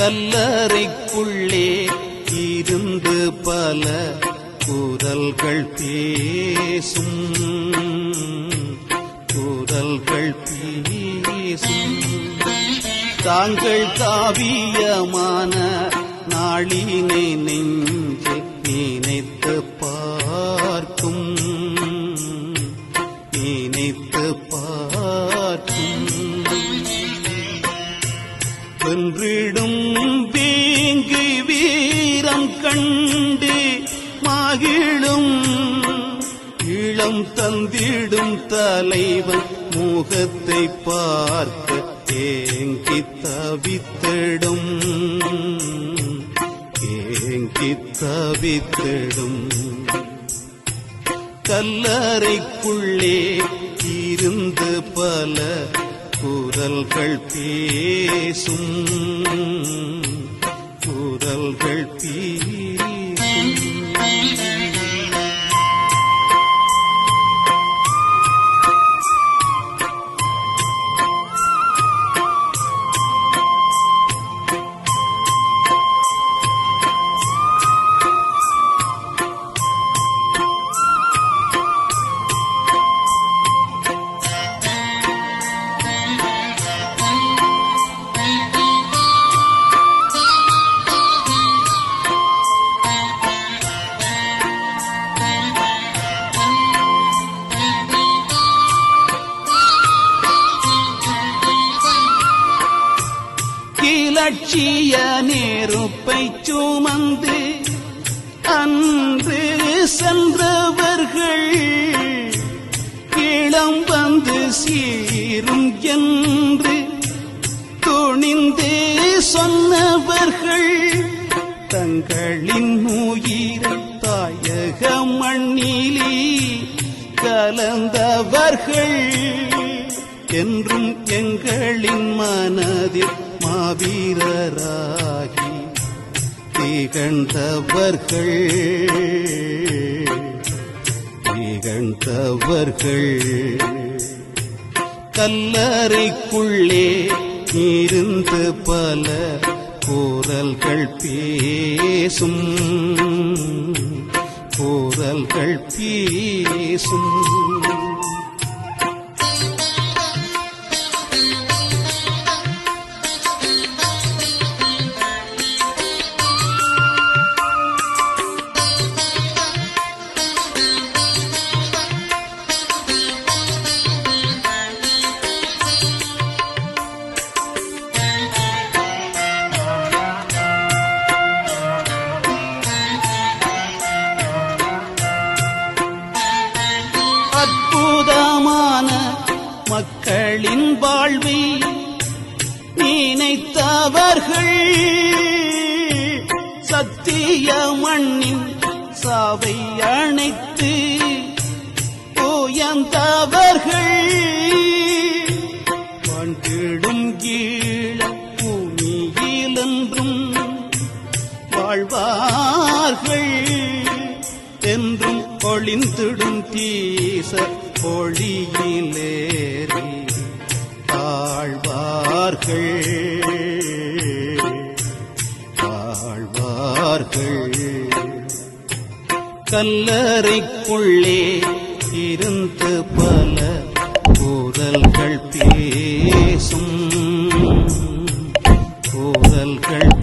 கல்லறைக்குள்ளே இருந்து பல குரல்கள் பேசும். குரல்கள் பேசும். தாங்கள் காவியமான நாளினை நெஞ்சே வீங்கு வீரம் கண்டு மகிழும். இளம் தந்திடும் தலைவன் முகத்தை பார்க்க ஏங்கி தவித்திடும். ஏங்கி தவித்திடும். கல்லறைக்குள்ளே இருந்து பல குரல்கள் பேசும் குரல்கள் பேசும் இலட்சிய நெருப்பை சுமந்து அன்று சென்றவர்கள் இளம் வந்து சீரும் என்று துணிந்தே சொன்னவர்கள் தங்களின் உயிரை தாயக மண்ணிலே கலந்தவர்கள் என்றும் எங்களின் மனதில் மாவீரராகி திகழ்ந்தவர்கள். திகழ்ந்தவர்கள். கல்லறைக்குள்ளே இருந்து பல குரல்கள் பேசும். குரல்கள் பேசும். அற்புதமான மக்களின் வாழ்வை நினைத்தவர்கள் சத்திய மண்ணின் சாவை அணைத்து உயர்ந்தவர்கள் வாழ்ந்திடும் கீழ பூமியிலென்றும் வாழ்வார்கள். என்றும் ஒளிந்திடும் தீச ஒளியிலேறி தாழ்வார்கள். தாழ்வார்கள். கல்லறைக்குள்ளே இருந்து பல குரல்கள் பேசும். குரல்கள்